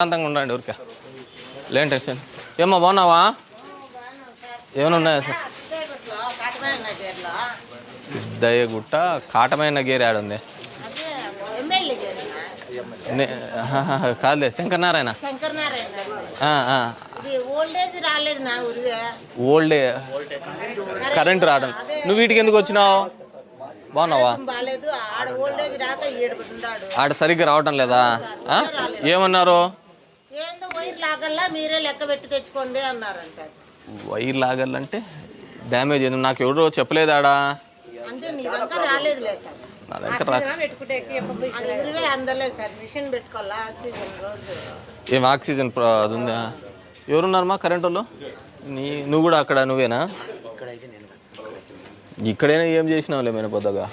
శాంతంగా ఉండండి ఊరికే. లేని టెన్షన్ ఏమ్మా బాగున్నావా? ఏమైనా ఉన్నాయా సార్ సిద్ధయ్య గుట్ట కాటమైన గేర్ ఆడుంది కాదులే శంకరనారాయణ. ఓల్డ్ కరెంట్ రావడం. నువ్వు వీటికి ఎందుకు వచ్చినావు? బాగున్నావా? ఆడ సరిగ్గా రావటం లేదా? ఏమన్నారు? వైర్ లాగల్లా మీరే లెక్క పెట్టి తెచ్చుకోండి అన్నారంట. వైర్ లాగాలంటే డ్యామేజ్ అయింది. నాకు ఎవరో చెప్పలేదు ఆడా అంటే నీ దగ్గర రాలేదులే సార్. నా దగ్గర రా ఆడ ఊరివే అందలేదు సార్. మిషన్ పెట్టుకోవాలా? ఆక్సిజన్ రోజు. ఏం ఆక్సిజన్ ప్ర- అది ఉందా? ఎవరున్నారమ్మా కరెంట్ వాళ్ళు? నీ నువ్వు కూడా అక్కడ నువ్వేనా? ఇక్కడైనా ఏం చేసినావులే మేము పొద్దుగా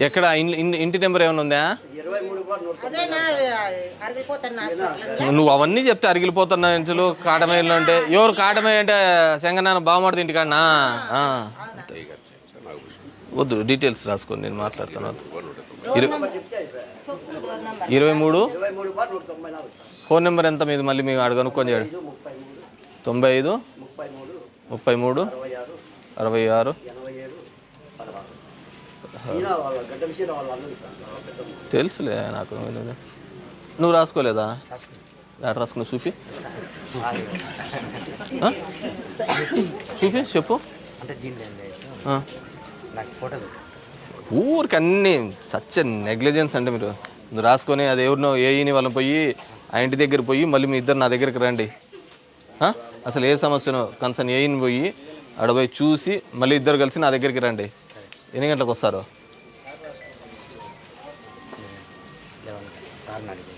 ఎక్కడ? ఇన్- ఇన్- ఇంటి నెంబర్ ఏమైనా ఉందా? నువ్వు అవన్నీ చెప్తే అరిగిలిపోతున్నా ఇంచులు కాటమేళ్ళు అంటే. ఎవరు కాటమే అంటే శంగనాన్న బాగుమడుతుంది ఇంటికాడనా వద్దు డీటెయిల్స్ రాసుకోండి నేను మాట్లాడుతాను. ఇరు- ఇరవై మూడు? ఫోన్ నెంబర్ ఎంత మీది? మళ్ళీ మేము అక్కడ కనుక్కొని చేయడం. తొంభై ఐదు? ముప్పై మూడు? అరవై ఆరు? తెలుసులే నాకు నువ్వు- రాసుకోలేదా? ఎక్కడ రాసుకున్నావు చూపి. చూపి చెప్పు. ఊరికి అన్ని సచ్చ నెగ్లిజెన్స్ అంటే మీరు. నువ్వు రాసుకొని అది ఎవరినో ఏఈని వాళ్ళని పోయి ఆ ఇంటి దగ్గర పోయి మళ్ళీ మీ ఇద్దరు నా దగ్గరికి రండి. అసలు ఏ సమస్యనో కన్సర్న్ ఏఈని పోయి ఆడ పోయి చూసి మళ్ళీ ఇద్దరు కలిసి నా దగ్గరికి రండి. ఎన్ని గంటలకు వస్తారు?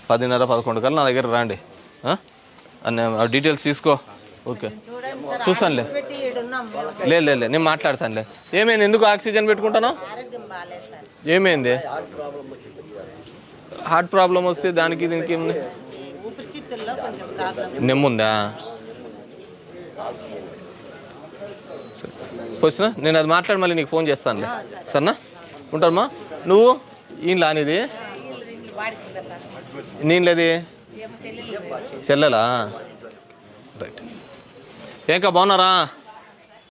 పదిన్నర పదకొండు కల్లా నా దగ్గర రండి. డీటెయిల్స్ తీసుకో. ఓకే. చూస్తానులే. లేదు లేదు, నేను మాట్లాడతానులే. ఏమైంది? ఎందుకు ఆక్సిజన్ పెట్టుకుంటాను? ఏమైంది? హార్ట్ ప్రాబ్లం వస్తే దానికి దీనికి ఏముంది? నెమ్ముందా? వచ్చినా నేను అది మాట్లాడి మళ్ళీ నీకు ఫోన్ చేస్తానులే. సరేనా? ఉంటానమ్మా. నువ్వు? ఈయన లానిది? నేను లేది చెల్లెలా? రైట్. ఏంకా బాగున్నారా?